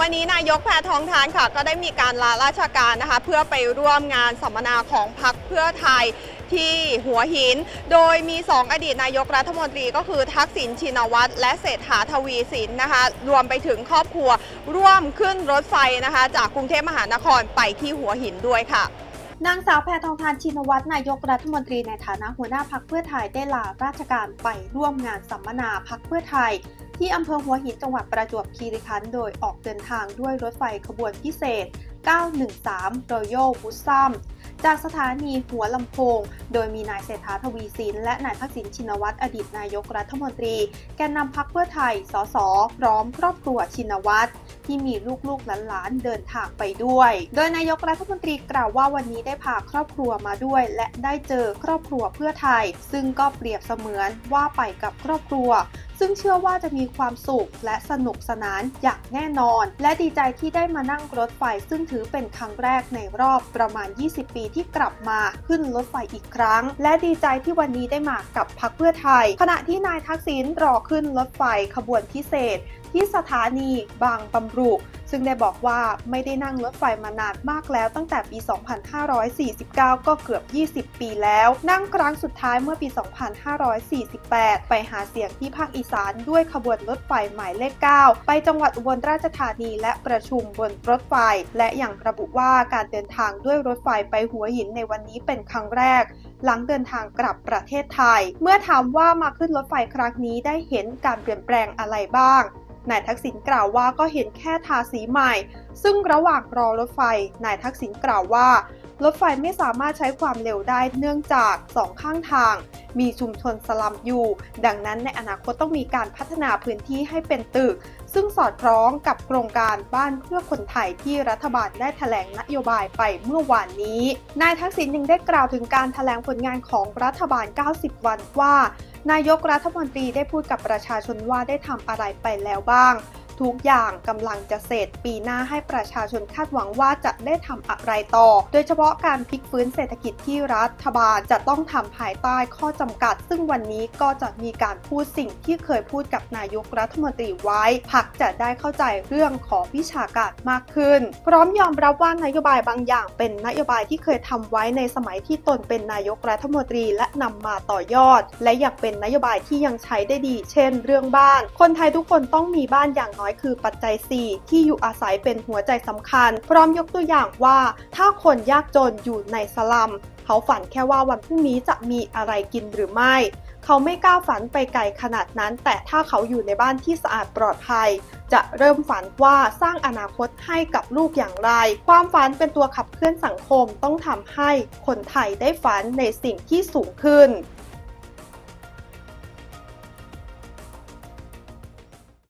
วันนี้นายกแพทองทานค่ะ ก็ได้มีการลาราชการนะคะ เพื่อไปร่วมงานสัมมนาของพรรคเพื่อไทยที่หัวหิน โดยมี 2 อดีตนายกรัฐมนตรีก็คือทักษิณชินวัตรและเศรษฐาทวีสินนะคะ รวมไปถึงครอบครัวร่วมขึ้นรถไฟนะคะ จากกรุงเทพมหานครไปที่หัวหินด้วยค่ะ นางสาวแพทองทานชินวัตรนายกรัฐมนตรีในฐานะหัวหน้าพักเพื่อไทยได้ลาราชการไปร่วมงานสัมมนาพักเพื่อไทย ที่อำเภอหัวหินจังหวัดประจวบคีรีขันธ์โดยออกเดินทางด้วยรถไฟขบวนพิเศษ 913 Royal b u s a m จากสถานีหัวลำโพง โดยมีนายเศรษฐาทวีสิน และนายทักษิณชินวัตรอดีตนายกรัฐมนตรี แกนนำพักเพื่อไทย สส พร้อมครอบครัวชินวัตร ที่มีลูกๆหลานๆเดินทางไปด้วย โดยนายกรัฐมนตรีกล่าวว่าวันนี้ได้พาครอบครัวมาด้วย และได้เจอครอบครัวเพื่อไทย ซึ่งก็เปรียบเสมือนว่าไปกับครอบครัว ซึ่งเชื่อว่าจะมีความสุขและสนุกสนานอย่างแน่นอน และดีใจที่ได้มานั่งรถไฟ ซึ่งถือเป็นครั้งแรกในรอบประมาณ 20 ปีที่กลับมาขึ้นรถไฟอีกครั้ง และดีใจที่วันนี้ได้มากับพักเพื่อไทย ขณะที่นายทักษิณรอขึ้นรถไฟขบวนพิเศษ ที่สถานีบางบำรุซึ่งได้บอกว่าไม่ได้นั่งรถไฟมานานมากแล้วตั้งแต่ปี 2549 ก็เกือบ 20 ปีแล้ว นั่งครั้งสุดท้ายเมื่อปี 2548 ไปหาเสียงที่ภาคอีสานด้วยขบวนรถไฟหมายเลข 9 ไปจังหวัดอุบลราชธานีและประชุมบนรถไฟ และอย่างระบุว่าการเดินทางด้วยรถไฟไปหัวหินในวันนี้เป็นครั้งแรก หลังเดินทางกลับประเทศไทย เมื่อถามว่ามาขึ้นรถไฟครั้งนี้ได้เห็นการเปลี่ยนแปลงอะไรบ้าง นายทักษิณกล่าวว่าก็เห็นแค่ทาสีใหม่ ซึ่งระหว่างรอรถไฟ นายทักษิณกล่าวว่า รถไฟไม่สามารถใช้ความเร็วได้เนื่องจากสองข้างทาง มีชุมชนสลัมอยู่ ดังนั้นในอนาคตต้องมีการพัฒนาพื้นที่ให้เป็นตึก ซึ่งสอดคล้องกับโครงการบ้านเพื่อคนไทยที่รัฐบาลได้แถลงนโยบายไปเมื่อวานนี้ นายทักษิณยังได้กล่าวถึงการแถลงผลงานของรัฐบาล 90 วันว่า นายกรัฐมนตรีได้พูดกับประชาชนว่าได้ทำอะไรไปแล้วบ้าง ทุกอย่างกำลังจะเสร็จ ปีหน้าให้ประชาชนคาดหวังว่าจะได้ทำอะไรต่อ โดยเฉพาะการพลิกฟื้นเศรษฐกิจที่รัฐบาลจะต้องทำภายใต้ข้อจำกัด ซึ่งวันนี้ก็จะมีการพูดสิ่งที่เคยพูดกับนายกรัฐมนตรีไว้พักจะได้เข้าใจเรื่องของวิชาการมากขึ้น พร้อมยอมรับว่านโยบายบางอย่าง เป็นนโยบายที่เคยทำไว้ในสมัยที่ตนเป็นนายกรัฐมนตรีและนำมาต่อยอด และอยังเป็นนโยบายที่ยังใช้ได้ดี เช่น เรื่องบ้าน คนไทยทุกคนต้องมีบ้านอย่างน้อยคือปัจจัย 4 ที่อยู่อาศัยเป็นหัวใจสำคัญ พร้อมยกตัวอย่างว่า ถ้าคนยากจนอยู่ในสลัม เขาฝันแค่ว่าวันพรุ่งนี้จะมีอะไรกินหรือไม่ เขาไม่กล้าฝันไปไกลขนาดนั้น แต่ถ้าเขาอยู่ในบ้านที่สะอาดปลอดภัย จะเริ่มฝันว่าสร้างอนาคตให้กับลูกอย่างไร ความฝันเป็นตัวขับเคลื่อนสังคมต้องทำให้คนไทยได้ฝันในสิ่งที่สูงขึ้น